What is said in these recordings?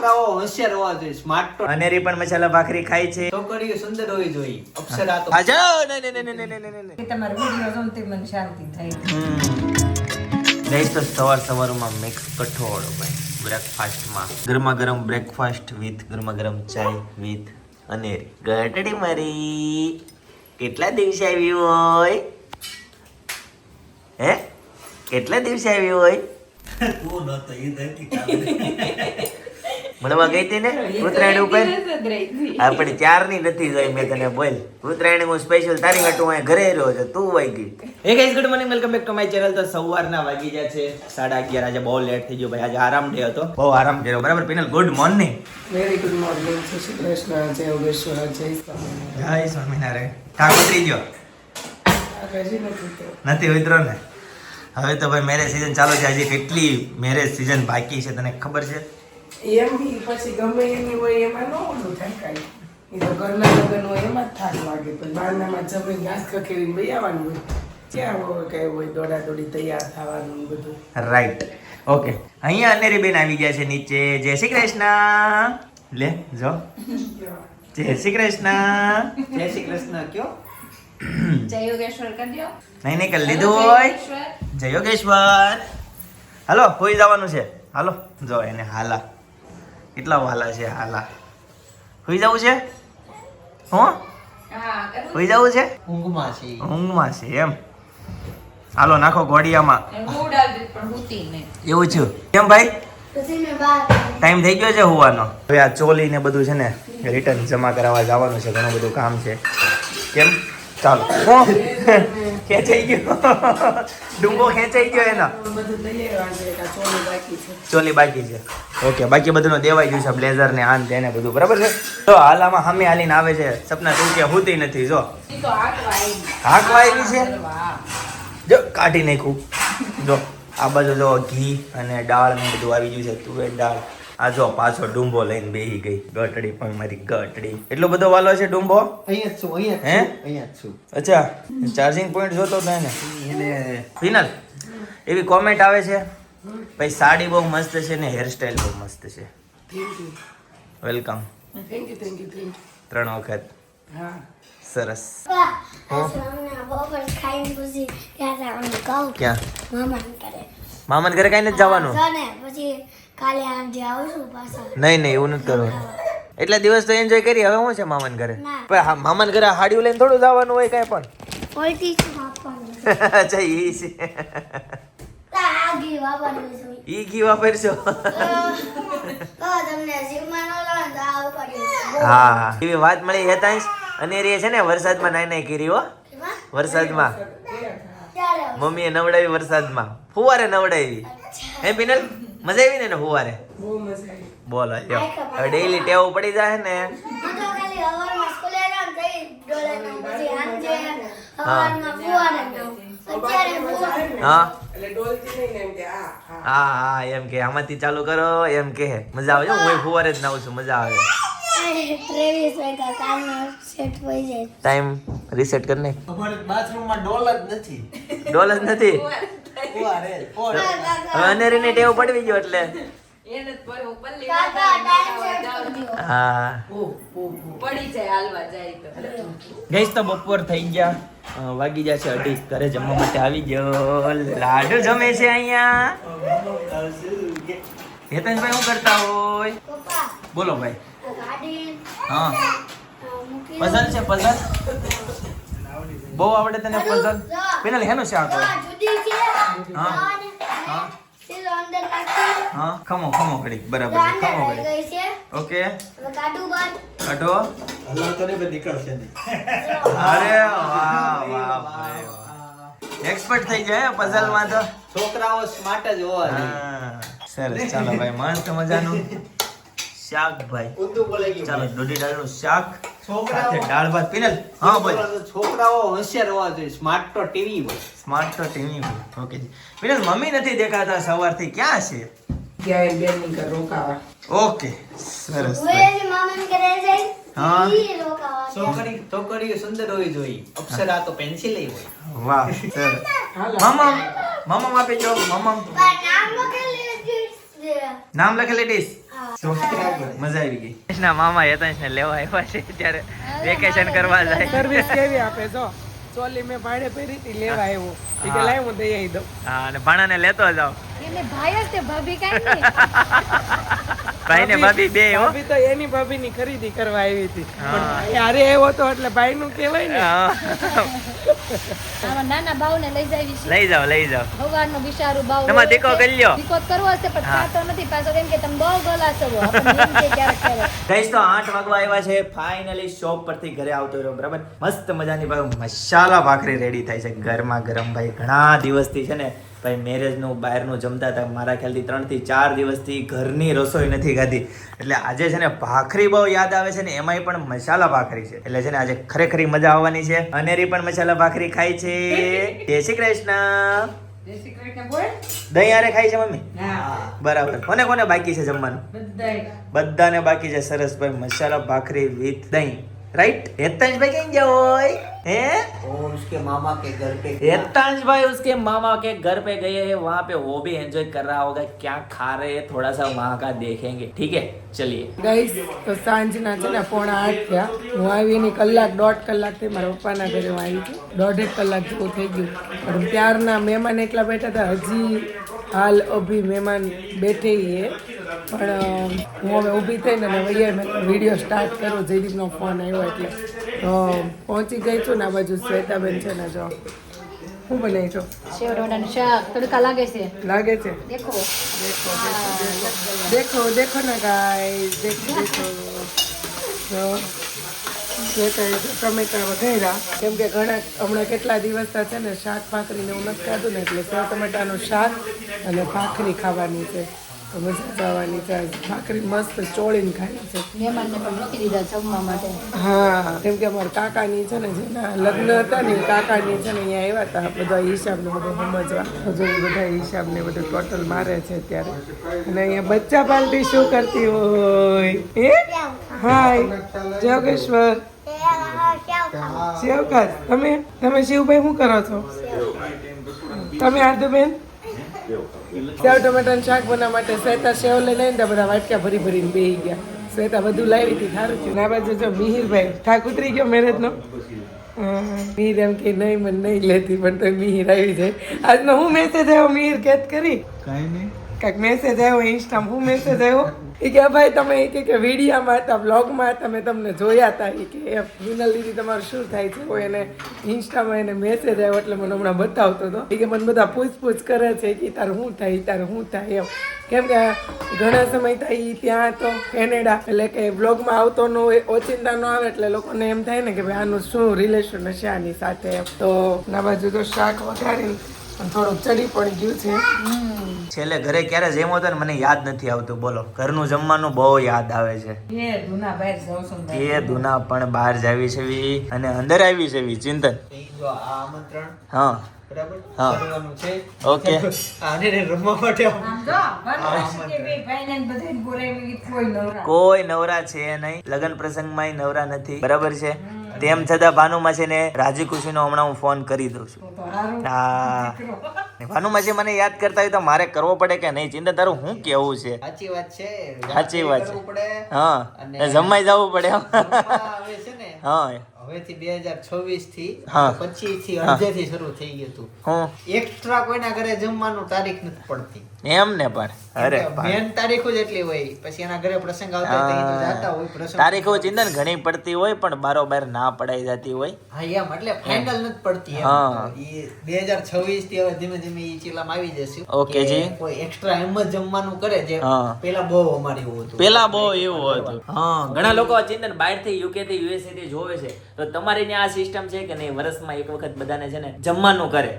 છોકરાઓ હોશિયાર હોવા જોઈએ સ્માર્ટ તો અનેરી પણ મસાલા ભાખરી ખાય છે. છોકરીઓ સુંદર હોવી જોઈએ અપ્સરા તો આજો ને ને ને ને ને ને ને તમારો વિડિયો જોઈને મને શાંતિ થઈ હમ. તો સવાર સવારમાં મિક્સ કઠોળ ભાઈ બ્રેકફાસ્ટમાં ગરમા ગરમ બ્રેકફાસ્ટ વિથ ગરમા ગરમ ચાય વિથ અનેરી. ગટડી મારી. કેટલા દિવસે આવી હોય? હે? કેટલા દિવસે આવી હોય? મળવા ગઈ હતી ને? ઉત્તરાયણ ઉપર? આપણે ચારની નથી જોઈ મેં તને બોલ. ઉત્તરાયણ હું સ્પેશિયલ તારી માટે અહીંયા ઘરે રહ્યો છે તું વાઈ ગઈ. Hey guys good morning welcome back to my channel તો સવારના વાગી ગયા છે. સાડા અગિયાર આજે બહુ લેટ થઈ ગયો ભાઈ. આજે આરામ ડે હતો. બહુ આરામ કર્યો બરાબર Pinal good morning very good morning જય શ્રી કૃષ્ણ. જય યોગેશ્વર જય સ્વામી જય સ્વામિનારાયણ. કામ ઉતરી ગયો? નથી ઉતરો ને? હવે તો ભાઈ મેરેજ સીઝન ચાલુ છે. હજી કેટલી મેરેજ સીઝન બાકી છે તને ખબર છે? એમ પછી ગમે એની હોય એમાં ન ઓલું થાય કાંઈ. એ તો ઘરના લગ્ન હોય એમાં જ થાક લાગે પછી બહારનામાં જમીન ઘાસ ખખેરીને ભાઈ આવવાનું હોય. ક્યાં હોય કઈ હોય દોડા દોડી તૈયાર થવાનું બધું. રાઈટ ઓકે અહીંયા અનેરી બેન આવી ગયા છે નીચે. જય શ્રી કૃષ્ણ. લે જો. જય શ્રી કૃષ્ણ. જય શ્રી કૃષ્ણ. કયો? જય યોગેશ્વર કરી નહીં નહીં કરી લીધું હોય. જય યોગેશ્વર. હાલો હોઈ જવાનું છે? હાલો જો એને હાલા. કેટલા વાલા છે હાલા? હોઈ જવું છે? હો? હોઈ જવું છે? ઊંઘમાં છે. ઊંઘમાં છે એમ. હાલો નાખો ઘોડિયામાં એવું છે. કેમ ભાઈ? ટાઈમ થઈ ગયો છે હોવાનો. હવે આ ચોલી ને બધું છે ને રિટર્ન જમા કરાવવા જવાનું છે ઘણું બધું કામ છે. કેમ? ચાલો. ખેંચાઈ ગયો. ડુંગો ખેંચાઈ ગયો એનો. ચોલી બાકી છે. ઓકે બાકી બધું દેવાઈ ગયું છે બ્લેઝર ને આન તેને બધું. બરાબર છે? તો હાલામાં હામે હાલીને આવે છે. સપના તું કે હોતી નથી જો. હાંકવા આવી છે? જો કાઢી નાખ્યું. જો આ બાજુ જો ઘી અને દાળ ને બધું આવી ગયું છે તુવેર દાળ. આ જો પાછો ડુંબો લઈને બેહી ગઈ. ગટડી પણ મારી ગટડી. એટલો બધો વાલો છે ડુંબો? અહીંયા છું અહીંયા હે? છું અહીંયા છું. અચ્છા ચાર્જિંગ પોઈન્ટ જોતો હતો ને એને ફિનલ એવી કોમેન્ટ આવે છે? ભાઈ સાડી બહુ મસ્ત છે ને હેરસ્ટાઈલ બહુ મસ્ત છે. Thank you welcome thank you thank you ત્રણ વખત. હા. સરસ. ક્યાં ક્યાં? મામાને ઘરે કઈ નથી જવાનું? પછી કાલે નહીં નહીં એવું નથી કરવાનું. એટલા દિવસ તો એન્જોય કરી હવે શું છે મામાને ઘરે. પણ મામાને ઘરે હાડીઓ લઈને થોડું જવાનું હોય કાંઈ પણ. અચ્છા ઈ છે. ઈ ઘી વાપરશો? હા. એવી વાત મળી હેતાંશ. અને એ છે ને વરસાદમાં નાઈ નાઈ કરી હો. વરસાદમાં. મમ્મીએ નવડાવી વરસાદમાં. ફુવારે નવડાવી. હે પિનલ? મજા આવી ને એને ફુવારે? બહુ મજા આવી. બોલો હવે ડેઈલી ટેવ પડી જાય ને. હું હા એટલે ડોલતી નહીં ને એમ કે આ હા. હા એમ કે આમાંથી ચાલુ કરો એમ કે. મજા આવે હું ફુવારે જ નાઉં છું મજા આવે. ટાઈમ રીસેટ કરી નાખ બાથરૂમમાં ડોલ જ નથી. ડોલ જ નથી. હવે અનેરીને ટેવ પડવી ગયો એટલે. હા પડી જાય હાલવા જાય તો. ગઈશ તો બપોર થઈ ગયા. વાગી જશે અઢી. ઘરે જમવા માટે આવી ગયો. લાડુ જમે છે અહીંયા. હેતનભાઈ શું કરતા હોય? બોલો ભાઈ. હા. પઝલ છે પઝલ? બહુ આવડે તને પઝલ? પેલા હેનું છે આ તો. હા. હા. અંદર નાખી. હા ખમો ખમો ઘડી બરાબર છે ખમો ઘડી ઓકે. બાદ કાઢો હલાવતો નહીં નીકળશે નહીં. અરે વાહ વાહ ભાઈ એક્સપર્ટ થઈ જાય પઝલમાં તો. છોકરાઓ સ્માર્ટ જ હોવા સરસ. ચાલો ભાઈ મસ્ત મજાનું શાક ભાઈ. ચાલો દોઢી દાળનું શાક. છોકરાઓ- દાળ ભાત પિનલ હા બોલ. છોકરાઓ હોશિયાર હોવા જોઈએ. સ્માર્ટ તો ટીવી હોય. સ્માર્ટ તો ટીવી ઓકે પિનલ મમ્મી નથી દેખાતા સવારથી. ક્યાં છે? ક્યાંય બેનની ઘર રોકાવા. ઓકે સરસ. હું. ભાઈ છોકરી છોકરીઓ સુંદર હોવી જોઈએ. અપ્સરા તો પેન્સિલ હોય. વાહ સરસ. હાલો. મામા મામા આપી જો. મામા. નામ લખેલું ડીશ મજા આવી ગઈ. ના મામા યતંશ ને લેવા આવ્યા છે. ત્યારે વેકેશન કરવા જાય. સર્વિસ કેવી આપે જો? ચોલી મેં ભાડે પહેરી હતી લેવા આવ્યો. એ કે લાય હું દઈ આવી દઉં. હા અને ભાણાને લેતો જાવ એને ભાઈ જ તે ભાભી કાંઈ નહીં. ભાઈ ને ભાભી બે હો. ભાભી તો એની ભાભીની ખરીદી કરવા આવી હતી. પણ આવ્યો તો એટલે ભાઈ નું. કહેવાય ને નાના બાવને લઈ જાવી છે. લઈ જાઓ લઈ જાઓ. ભગવાનનો વિચારું બાવ તમારે હોય દીકરો કરી લ્યો. દીકો કરવો છે પણ. થતો નથી. પાછો કેમ કે તમે બહુ ગલા છો ગઈશ તો આઠ વાગવા આવ્યા છે. ફાઇનલી શોપ પરથી ઘરે આવતો રહ્યો બરાબર? મસ્ત મજાની ભાઈ મસાલા ભાખરી રેડી થાય છે. ગરમા ગરમ ભાઈ ઘણા દિવસથી છે ને ભાઈ મેરેજનું બહારનું જમતા હતા. મારા ખ્યાલથી ત્રણથી ચાર દિવસથી ઘરની રસોઈ નથી ખાધી. એટલે આજે છે ને ભાખરી બહુ યાદ આવે છે ને એમાંય પણ મસાલા ભાખરી છે. એટલે છે ને આજે ખરેખરી મજા આવવાની છે. અનેરી પણ મસાલા ભાખરી ખાય છે. જય શ્રી કૃષ્ણ. દહીં આરે ખાય છે મમ્મી? બરાબર. કોને કોને બાકી છે જમવાનું? બધાને બાકી છે. સરસ ભાઈ મસાલા ભાખરી વિથ દહીં. રાઈટ હેતાંશભાઈ કઈ ગયા હોય? હે और उसके मामा के घर पे हेतांश उसके मामा के घर पे गए हैं वहाँ पे वो भी एंजॉय कर रहा होगा क्या खा रहे हैं थोड़ा सा वहाँ का देखेंगे ठीक है चलिए ગઈશ તો સાંજના છે ને પોણા આઠ થયા હું આવી ની કલાક દોઢ કલાકથી મારા પપ્પાના ઘરે હું આવી છું દોઢેક કલાક જેવું થઈ ગયું પણ ત્યારના મહેમાન એટલા બેઠા હતા હજી હાલ અભી મહેમાન બેઠે એ પણ અ, હું હવે ઊભી થઈને ને વૈયા મેં વિડીયો સ્ટાર્ટ કર્યો જયદીપનો ફોન આવ્યો એટલે તો પહોંચી ગઈ છું ને આ બાજુ શ્વેતાબેન છે ને જો. શું બનાવી છો? શાક. તડકા લાગે છે. લાગે છે? દેખો. દેખો દેખો ને ગાય દેખો દેખો. ટમેટા વઘાર્યા કેમ કે ઘણા હમણાં કેટલા દિવસ છે ને શાક ભાખરી ને એવું નથી ખાધું ને એટલે સેવ ટમેટાનું શાક અને ભાખરી ખાવાની છે. તો મજા જ આવવાની છે ભાખરી મસ્ત ચોળીને ખાઈ છે. મહેમાનને પણ મૂકી દીધા જમવા માટે. હા કેમ કે અમારા કાકાની છે ને જેના લગ્ન હતા ને કાકાની છે ને અહીંયા આવ્યા હતા. બધા હિસાબને બધું સમજવા. હજુ એ બધા હિસાબ ને બધું ટોટલ મારે છે અત્યારે. અને અહીંયા બચ્ચા પાર્ટી શું કરતી હોય? એ હાય જોગેશ્વર. શિવકાશ તમે તમે શિવભાઈ શું કરો છો? તમે આદુબેન સેવ ટમેટાનું શાક બનાવવા માટે શ્વેતા સેવ લઈને આવીને બધા વાટકા ભરી ભરીને બેહી ગયા. શ્વેતા બધું લાવી હતી સારું થયું. ના બાજુ જો મિહિરભાઈ થાક ઉતરી ગયો મેરેજનો? મિહિર એમ કે નહીં મને નહીં લેતી પણ તો મિહિર આવી જાય. આજનો હું મેસેજ આવ્યો મિહિર કેત કરી? કાંઈક મેસેજ આવ્યો ઇન્સ્ટામાં હું મેસેજ આવ્યો એ કે ભાઈ, તમે એ કે- વિડીયામાં હતા બ્લોગમાં હતા, મેં તમને જોયા હતા એ કે, એ વિનલ દીદી તમારું શું થાય છે? કોઈ એને ઇન્સ્ટામાં એને મેસેજ આવ્યો એટલે મને હમણાં બતાવતો હતો. એ કે, મને બધા પૂછપૂછ કરે છે કે તારું શું થાય તારું શું થાય? એમ. કેમ કે ઘણા સમય થાય ત્યાં તો કેનેડા, એટલે કે બ્લોગમાં આવતો ન હોય, ઓચિંતા ન આવે, એટલે લોકોને એમ થાય ને કે ભાઈ, આનું શું રિલેશન હશે આની સાથે? તો ના બાજુ તો શાક થોડુંક ચડી પડી ગયું છે. છેલ્લે ઘરે ક્યારે જેમ હતો ને મને યાદ નથી આવતું. બોલો ઘરનું જમવાનું બહુ યાદ આવે છે. એ ધૂના બહાર એ પણ બહાર જાવી છે અને અંદર આવી છે ચિંતન. એ જો આ આમંત્રણ હા. હા. ઓકે. આને ને રમવા માટે આમ. આમ જો વનવાસી કે બે ભાઈને ને બધાને બોલાવી કોઈ નવરા. કોઈ નવરા છે નહીં. લગ્ન પ્રસંગમાં નવરા નથી. બરાબર છે? તેમ છતાં ભાનુમાસી ને રાજી ખુશીનો હમણાં હું ફોન કરી દઉં છું. હા. ભાનુમાસી મને યાદ કરતા હોય તો મારે કરવો પડે કે નહીં? ચિંતા તારું શું કેવું છે? સાચી વાત છે. સાચી વાત છે. હા. જમાઈ જવું પડે. રમવા હવે છે ને. હા. હવેથી બે હજાર છવ્વીસથી પચીસથી અડધેથી શરૂ થઈ ગયું હતું. એક્સ્ટ્રા કોઈના ઘરે જમવાનું તારીખ નથી પડતી. એમ ને પણ. અરે મેન તારીખો જ એટલી હોય. પછી એના ઘરે પ્રસંગ આવતા જાતા હોય પ્રસંગ તારીખો ચિંતન ઘણી પડતી હોય પણ બારોબાર ના પડાઈ જતી હોય. હા એમ. એટલે ફાઇનલ નથી પડતી હા. બે હજાર છવ્વીસથી હવે ધીમે ધીમે ઈ ચીલામાં આવી જશે. ઓકે જી. કોઈ એક્સ્ટ્રા એમ જ જમવાનું કરે જે પેલા બહુ અમારે એવું હતું. પેલા બહુ એવું હતું. હા ઘણા લોકો ચિંતન બહારથી યુકે થી યુએસએ થી જોવે છે. તો તમારી ત્યાં આ સિસ્ટમ છે કે નહીં? વર્ષમાં એક વખત બધાને છે ને જમવાનું કરે.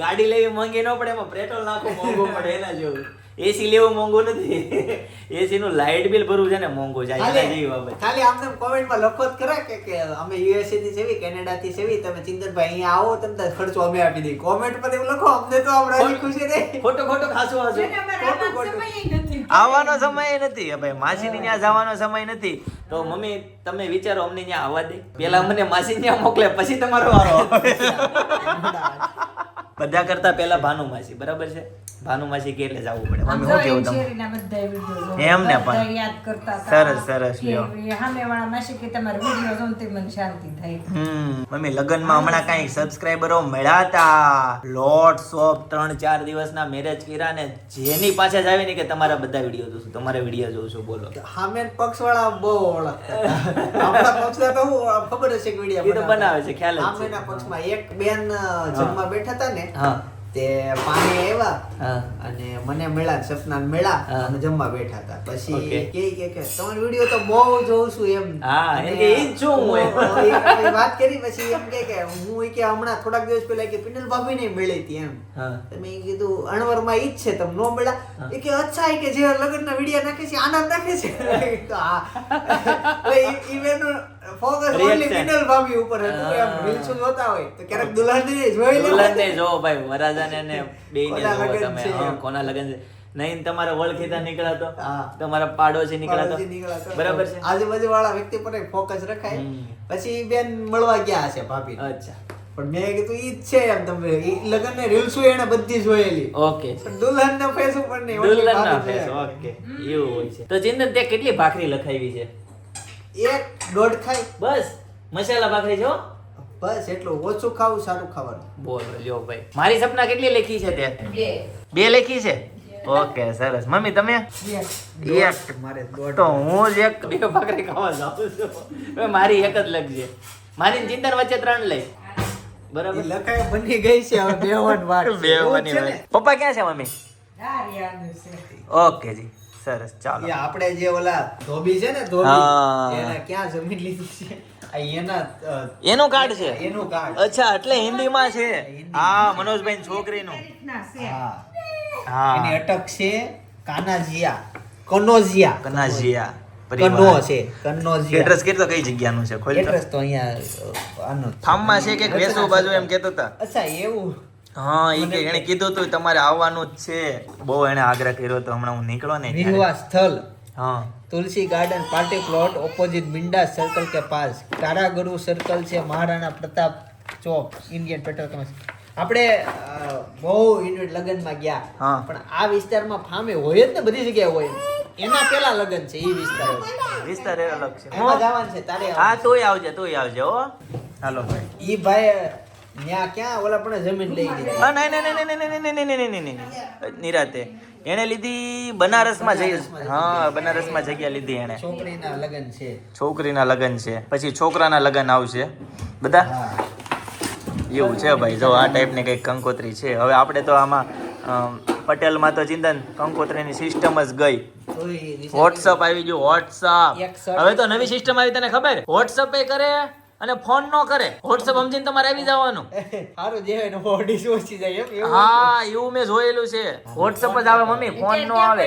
ગાડી લેવી મોંઘી ન પડે એમાં પેટ્રોલ નાખવું મોંઘું પડે એના જેવું. એસી લેવું મોંઘું નથી. એસી નું લાઇટ બિલ ભરવું છે ને મોંઘું જેવી ખાલી આમને કોમેન્ટમાં લખો જ ખરા કે કે અમે યુએસએ થી સેવી કેનેડા થી સેવી તમે ચિંતનભાઈ અહીંયા આવો તમને ખર્ચો અમે આપી દઈએ. કોમેન્ટ પર એવું લખો અમને તો આમ ખુશી રહે. ખોટો ખોટો ખાસું હશે આવવાનો સમય નથી. હવે માસીની ત્યાં જવાનો સમય નથી. તો મમ્મી, તમે વિચારો અમને ત્યાં આવવા દે. પેલા મને માસી ત્યાં મોકલે, પછી તમારો વારો. બધા કરતા પહેલા ભાનુમાસી બરાબર છે ભાનુમાસી કે એટલે જવું પડે મમ્મી હું કેવું એમ તમે શેરીના બધાય video જોવો. એમ ને પણ. યાદ કરતા સરસ, સરસ, લ્યો. સામેવાળા માસી કે તમારા વિડિયો જોઉં મને શાંતિ થાય હમ મમ્મી લગ્નમાં હમણાં કઈ સબસ્ક્રાઇબરો મળ્યા હતા લોટ્સ ઓફ ત્રણ ચાર દિવસના મેરેજ કર્યા ને જેની પાસે જ આવી ને કે તમારા બધા વીડિયો જોશું તમારા વીડિયો જોઉં છું બોલો સામે પક્ષ વાળા બહુ ઓળખતા. આપણા પક્ષના તો ખબર હશે કે વીડિયો બનાવે છે, ખ્યાલ છે. પક્ષમાં એક બેન જમવા બેઠા હતા ને હા. તે પાણી આવ્યા અને મને મળ્યા સપના મળ્યા. અને જમવા બેઠા હતા. પછી કે કે કે તમારો વિડિયો તો બહુ જોઉં છું એમ. હા, એ કે ઈ જ હું વાત કરી પછી એમ કે કે હું કે હમણાં થોડાક દિવસ પહેલા કે પિનલ ભાભી ને મળી હતી એમ. તમે ઈ કીધું અણવરમાં ઈ જ છે તમ નો મળ્યા. એ કે અચ્છા કે જે લગ્નના વિડિયો નાખે છે આનંદ નાખે છે. તો આ ઈ- ઈ બેનનું focus only ભાભી ઉપર હતું એમ હા. જોતા હોય તો ક્યારેક દુલ્હનને જોઈ લે. દુલ્હનને જોવો ભાઈ વરાજાને ને બેયને કોના તમે છે હા, એમ. કોના લગન છે. નહીં તમારા ઓળખીતા નીકળાતો હા. તમારા પાડોશી નીકળ્યા તો બરાબર છે? આજુબાજુ વાળા વ્યક્તિ પર ફોકસ રખાય. પછી બેન મળવા ગયા છે ભાભી. અચ્છા. પણ મેં કીધું ઈ જ છે એમ તમે લગ્ન ને રીલ્સ એને બધી જોયેલી. ઓકે. દુલ્હન ના ફેસ ઉપર નહીં દુલ્હન ના ફેસ ઓકે. એવું હોય છે. તો ચિંતન તે કેટલી ભાખરી લખાવી છે? એક દોઢ ખાય બસ. મસાલા ભાખરી જો. બસ એટલું ઓછું ખાવું સારું ખાવાનું. બોલો લ્યો ભાઈ. મારી સપના કેટલી લખી છે તે? બે. બે લખી છે? ઓકે સરસ. મમ્મી તમે? એક. મારે તો હું જ એક બે ભાખરી ખાવા જાઉં છું. મારી એક જ લખજે. મારી ને ચિંતન વચ્ચે ત્રણ લઈ. બરાબર? લખાય બની ગઈ છે હવે વાત બે. પપ્પા ક્યાં છે મમ્મી? ઓકે જી. સરસ ચાલો. આપણે જે ઓલા ધોબી છે ને ધોબી એને ક્યાં જમીન લીધી છે? એના એનું કાર્ડ છે? એનું કાર્ડ અચ્છા એટલે હિન્દીમાં છે. હા મનોજભાઈ છોકરીનું. હા. એની અટક છે કાનાજીયા કનોજિયા. કનાજિયા કનો છે કનોજિયા. એડ્રેસ કેટલો કઈ જગ્યાનું છે? ખોલ. એડ્રેસ તો અહીંયા આનો. છે કે વેસુ બાજુ એમ કહેતો હતા અચ્છા એવું. હા એ કે એને કીધું હતું તમારે આવવાનું જ છે. બહુ એને આગ્રહ કર્યો હતો હમણાં હું નીકળો ને વિરવા સ્થળ હા. Tulsi garden party plot opposite Minda circle કે પાસ. કારાગરુ સર્કલ છે મહારાણા પ્રતાપ ચોક ઇન્ડિયન પેટ્રોલ કંપની આપણે બહુ ઇન્વેટ લગ્નમાં ગયા. હા. પણ આ વિસ્તારમાં ફામે હોય જ ને બધી જગ્યાએ હોય. એના પેલા લગ્ન છે એ વિસ્તાર. વિસ્તાર એ અલગ છે. તારે હા તોય આવજે તોય આવજે હો. હાલો ભાઈ. ઈ ભાઈ ન્યા ક્યાં ઓલા પણ જમીન લઈ લીધી હા નહીં નહીં નહીં નહીં નહીં નહીં નહીં નહીં નહીં નહીં નિરાતે એણે લીધી બનારસમાં જઈ હા બનારસમાં જગ્યા લીધી એણે છોકરીના લગ્ન છે છોકરીના લગ્ન છે પછી છોકરાના લગ્ન આવશે બધા એવું છે ભાઈ જો આ ટાઈપની કંઈક કંકોત્રી છે હવે આપણે તો આમાં પટેલમાં તો ચિંતન કંકોત્રીની સિસ્ટમ જ ગઈ વોટ્સઅપ આવી ગયું વોટ્સઅપ હવે તો નવી સિસ્ટમ આવી તને ખબર વોટ્સઅપ એ કરે અને ફોન નો કરે. વોટ્સઅપ સમજીને તમારે આવી જવાનું. સારું જે હોય ને બોડી ઓછી જાય એમ હા એવું મેં જોયેલું છે. વોટ્સઅપ જ આવે મમ્મી ફોન નો આવે.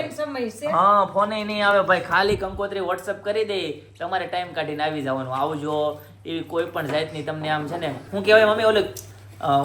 હા ફોન નહીં આવે. ભાઈ ખાલી કંકોત્રી વોટ્સઅપ કરી દે. તમારે ટાઈમ કાઢીને આવી જવાનું. આવજો. એવી કોઈ પણ જાતની તમને આમ છે ને હું કહેવાય મમ્મી ઓલું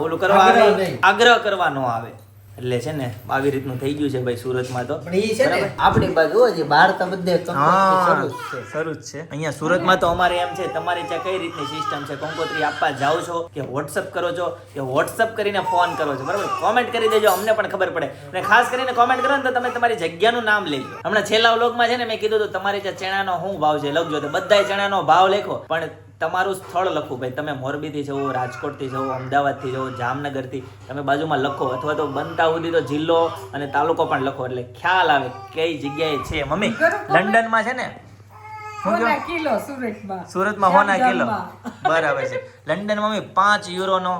ઓલું કરવા આવે આગ્રહ કરવા નો આવે. એટલે છે ને આવી રીતનું થઈ ગયું છે ભાઈ સુરતમાં તો. પણ ઈ છે ને આપણી બાજુ હજી બહાર તો બધે શરૂ જ છે. શરૂ જ છે. અહીંયા સુરતમાં તો અમારે એમ છે તમારે ત્યાં કઈ રીતની સિસ્ટમ છે? કંકોત્રી આપવા જાઓ છો કે વોટ્સઅપ કરો છો કે વોટ્સઅપ કરીને ફોન કરો છો? બરાબર? કોમેન્ટ કરી દેજો અમને પણ ખબર પડે. અને ખાસ કરીને કોમેન્ટ કરો ને તો તમે તમારી જગ્યાનું નામ લેજો. હમણાં છેલ્લા વ્લોગમાં છે ને મેં કીધું તો તમારે ત્યાં ચણાનો શું ભાવ છે? લખજો તો બધાય ચણાનો ભાવ લખો. પણ તમારું સ્થળ લખો ભાઈ તમે મોરબીથી જવો રાજકોટથી જવો અમદાવાદથી જવો જામનગરથી તમે બાજુમાં લખો અથવા તો બનતા સુધી તો જિલ્લો અને તાલુકો પણ લખો. એટલે ખ્યાલ આવે કઈ જગ્યાએ છે. મમ્મી લંડનમાં છે ને? સુરતમાં. હોના કિલો. બરાબર છે. લંડનમાં મમ્મી પાંચ યુરોનો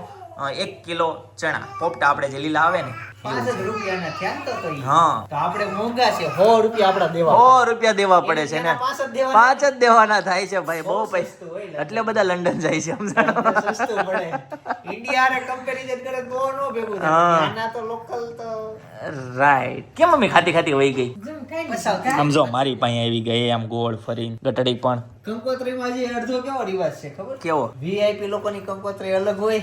એક કિલો ચણા. પોપટા આપણે જે લીલા આવે ને પાંચ દેવાના. થાય છે ભાઈ બહુ પૈસા. એટલે બધા લંડન જાય છે રાઈટ કેમ મમ્મી ખાતી ખાતી વહી ગઈ? સમજો મારી પાસે આવી ગઈ આમ ગોળ ફરી ગટડી પણ. કંકોત્રીમાં જે અડધો કેવો રિવાજ છે ખબર? કેવો? વીઆઈપી લોકોની કંકોત્રી અલગ હોય.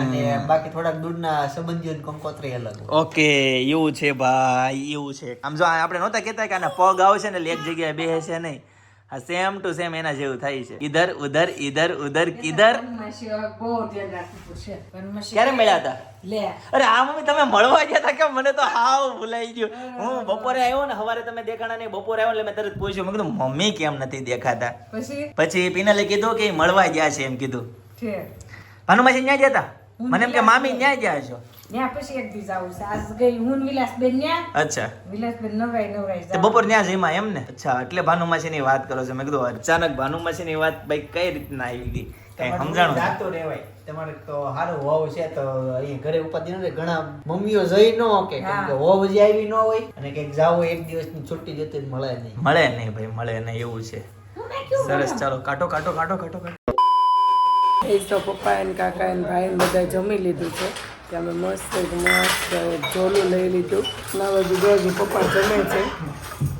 અને બાકી થોડાક દૂરના સંબંધીઓની કંકોત્રી અલગ. ઓકે એવું છે ભાઈ એવું છે. આમ જો આપણે નહોતા કહેતા કે આના પગ આવશે ને એક જગ્યાએ બેસે નહીં. આ સેમ ટુ સેમ એના જેવું થાય છે. ઈધર ઉધર ઈધર ઉધર કિધર. ક્યારે મળ્યા હતા? અરે આ મમ્મી તમે મળવા ગયા હતા કે મને તો હાવ ભૂલાઈ ગયું. હું બપોરે આવ્યો ને સવારે તમે દેખાણા નહીં બપોરે આવ્યો એટલે મેં તરત પૂછ્યું. મેં કીધું મમ્મી કેમ નથી દેખાતા? પછી? પછી પીનલે કીધું કે મળવા ગયા છે એમ કીધું. ભાનુમાસી ન્યા ગયા હતા? મને એમ કે મામી ન્યા ગયા છો. ત્યાં પછી એક દી જાવું છે. આજ ગઈ હું ને વિલાસબેન ન્યા. અચ્છા. વિલાસબેન નવરાય નવરાય તો બપોર ન્યા જઈમાં એમ ને? અચ્છા એટલે ભાનુમાસી ની વાત કરો છો. મેં કીધું અચાનક ભાનુમાસી ની વાત ભાઈ કઈ રીતના આવી ગઈ? કઈ સમજાણું જાતો રહેવાય. તમારે તો સારું હોવ છે તો અહીંયા ઘરે ઉપાધિ ન ઘણા મમ્મીઓ જઈ ન કે કેમ કે હોવ જે આવી ન હોય અને ક્યાંક જાવ એક દિવસની છુટ્ટી જતી મળે નહીં. મળે નહીં ભાઈ મળે નહીં એવું છે. સરસ ચાલો કાટો કાટો કાટો કાટો કાટો એ તો પપ્પા એને કાકા એને ભાઈ બધા જમી લીધું છે. કે અમે મસ્ત એક મસ્ત ઝોલું લઈ લીધું. ના બીજો પપ્પા જમે છે.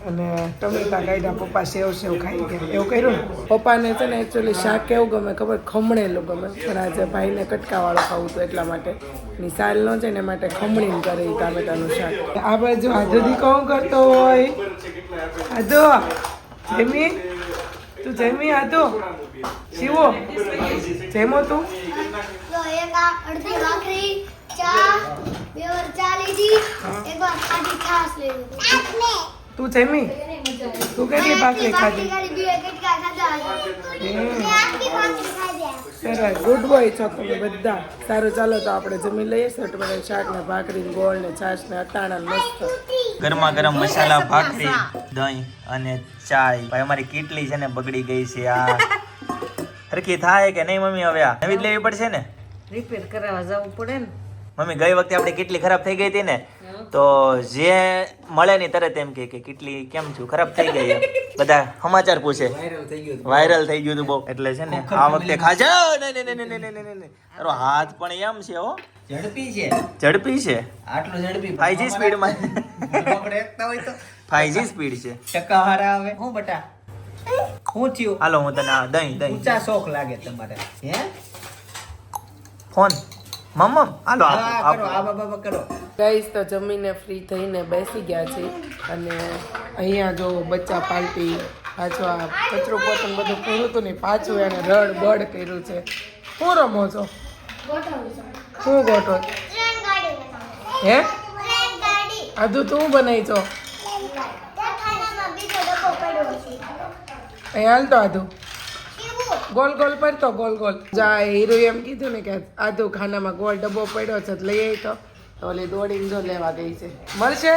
અને ટમેટા કાઢ્યા પપ્પા સેવ સેવ ખાઈ ગયા. એવું કર્યું ને? પપ્પાને છે ને એકચ્યુઅલી શાક કેવું ગમે ખબર? ખમણેલું ગમે. પણ આજે ભાઈને કટકાવાળું ખાવું હતું એટલા માટે. ની સાલ ન છે ને એ માટે ખમણીને કરે એ ટામેટાનું શાક. આ બાજુ આધુદી કોણ કરતો હોય? આધો જેમી? તું જેમી આધો શિવો જેમો તું તો એક અડધી ભાખરી ચા બે વાર ચા લીધી. એક વાર ખાધી છાશ લીધી. તું જેમી? તું કેટલી ભાખરી ખાધી? સરસ. ગુડ બોય છો તમે બધા. સારું ચાલો તો આપણે જમી લઈએ. સટ શાક ને ભાખરી ગોળ ને છાશ ને અટાણા મસ્ત. ગરમા ગરમ મસાલા ભાખરી દહીં અને ચાય. ભાઈ અમારી કેટલી છે ને બગડી ગઈ છે આ. હરખી થાય કે નહીં મમ્મી હવે આ? નવી જ લેવી પડશે ને? રિપેર કરાવવા જવું પડે ને. મમ્મી ગઈ વખતે આપણે કેટલી ખરાબ થઈ ગઈ હતી ને? તો જે મળે નહીં તરત એમ કે કે કેટલી કેમ છું? ખરાબ થઈ ગઈ બધા સમાચાર પૂછે. વાયરલ થઈ ગયું વાયરલ હતું બહુ. એટલે છે ને આ વખતે ખાજે. તારો હાથ પણ એમ છે હો. ઝડપી છે. ઝડપી છે. આટલું ઝડપી. 5G સ્પીડમાં પકડે એકતા હોય તો. 5G સ્પીડ છે. ટકા હારા આવે. હું બટા? હું થયું? હાલો હું તને આ દહીં દહીં. ઊંચા શોખ લાગે તમારે હે? ફોન. મમ્મ હાલો કરો આ બાબા કરો. ગાઈસ તો જમીને ફ્રી થઈને બેસી ગયા છે અને અહીંયા જો બચ્ચા પાલટી પાછો આ કચરો પોતન બધું પૂરું હતું ને પાછું એને રડ બડ કર્યું છે. શું રમો છો? શું ગોઠો ટ્રેન ગાડી બતાવો હે? ટ્રેન આધુ તું બનાવી છો ટ્રેન ગાડી ત્યાં ખાનામાં બીજો ડબ્બો પડ્યો છે અહીં હાલતો આધુ. ગોલ ગોલ પડતો ગોલ ગોલ. જા હીરો એમ કીધું ને કે આધુ ખાનામાં ગોળ ડબ્બો પડ્યો છે તો લઈ આવી તો ઓલી દોડીને જો લેવા ગઈ છે. મળશે?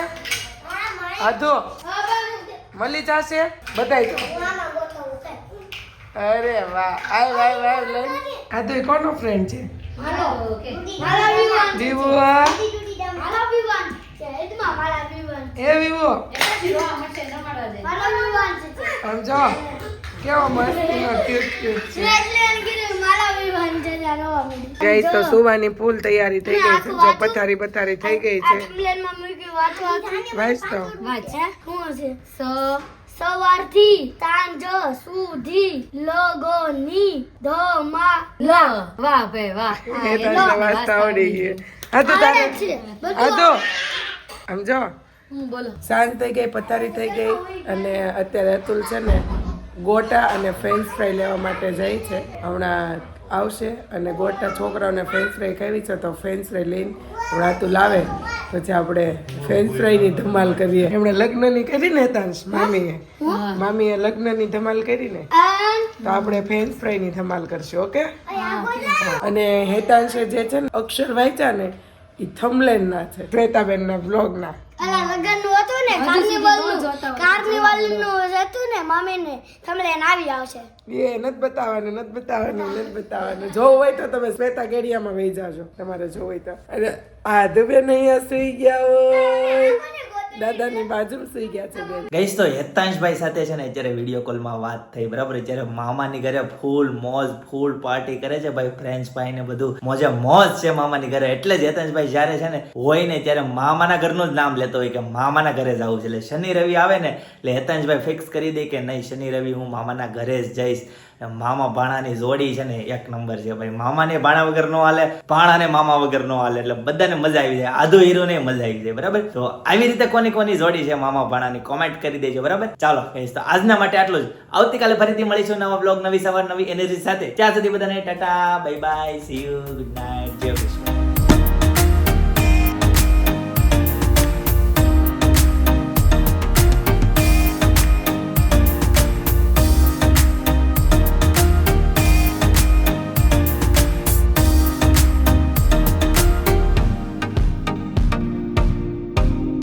આધુ. મળી જશે? બધાય તો અરે વાહ. આય વાય વાય લઈ આધુ એ કોનો ફ્રેન્ડ છે? વિવો એ વિવો. છે. સમજો. કેવો મસ્ત ગઈ તો સુવાની ફૂલ તૈયારી થઈ ગઈ છે. જો પથારી પથારી થઈ ગઈ છે. ઇંગ્લેન્ડમાં મૂકી વાંચવા વાંચ તો. વાંચ. શું સવારથી સાંજ સુધી લોગોની ધમા લ. વાહ ભાઈ વાહ. એ તને વાંચતા આવડી ગયું હા તો તારે હા તો સમજો બોલો. સાંજ થઈ ગઈ પથારી થઈ ગઈ અને અત્યારે અતુલ છે ને ગોટા અને ફ્રેન્ચ ફ્રાય લેવા માટે જાય છે. હમણાં આવશે અને ગોટા છોકરાઓને ફ્રેન્ચ ફ્રાય ખાવી છે તો ફ્રેન્ચ ફ્રાય લઈને હમણાં લાવે. પછી આપણે ફ્રેન્ચ ફ્રાયની ધમાલ કરીએ. એમણે લગ્નની કરી ને તાંશ મામીએ. મામીએ લગ્નની ધમાલ કરી ને. તો આપણે ફ્રેન્ચ ફ્રાયની ધમાલ કરશું ઓકે? અને હેતાંશે જે છે ને અક્ષર વાંચ્યા ને એ થમલેન ના છે. શ્વેતાબેન ના. બ્લોગ ના નું હતું ને કાર્નિવલનું કાર્નિવલનું હતું ને મમ્મી ને તમને આવી આવશે. એ નથી બતાવવાનું નથી બતાવવાનું નથી બતાવવાનું. જોવું હોય તો તમે શ્વેતા કેડિયામાં વહી જાજો. તમારે જોવું હોય તો. અરે આ દુબે અહીંયા સુઈ ગયા હોય. દાદાની બાજુ સુઈ ગયા છે બેન. ગઈશ તો હેતાંશભાઈ સાથે છે ને જ્યારે વીડિયો કોલમાં વાત થઈ, બરાબર? જ્યારે મામાની ઘરે ફૂલ મોજ ફૂલ પાર્ટી કરે છે ભાઈ ફ્રેન્ચ ભાઈ ને બધું. મોજે મોજ છે મામાની ઘરે. એટલે જ હેતાંશભાઈ જ્યારે છે ને હોય ને ત્યારે મામાના ઘરનું જ નામ લેતો હોય કે મામાના ઘરે જવું છે. એટલે શનિ રવિ આવે ને, એટલે હેતાંશભાઈ ફિક્સ કરી દે કે નહીં, શનિ રવિ હું મામાના ઘરે જ જઈશ. મામા ભાણાની જોડી છે ને, એક નંબર છે ભાઈ. મામાને ભાણા વગર નો હાલે, ભાણાને મામા વગર નો હાલે. એટલે બધાને મજા આવી જાય. આધો હીરોને મજા આવી જાય, બરાબર? તો આવી રીતે કોની કોની જોડી છે મામા ભાણાની કોમેન્ટ કરી દેજો, બરાબર? ચાલો તો આજના માટે આટલું જ. આવતીકાલે ફરીથી મળીશું નવા બ્લોગ નવી સવાર, નવી એનર્જી સાથે. ત્યાં સુધી બધાને tata bye bye see you good night જય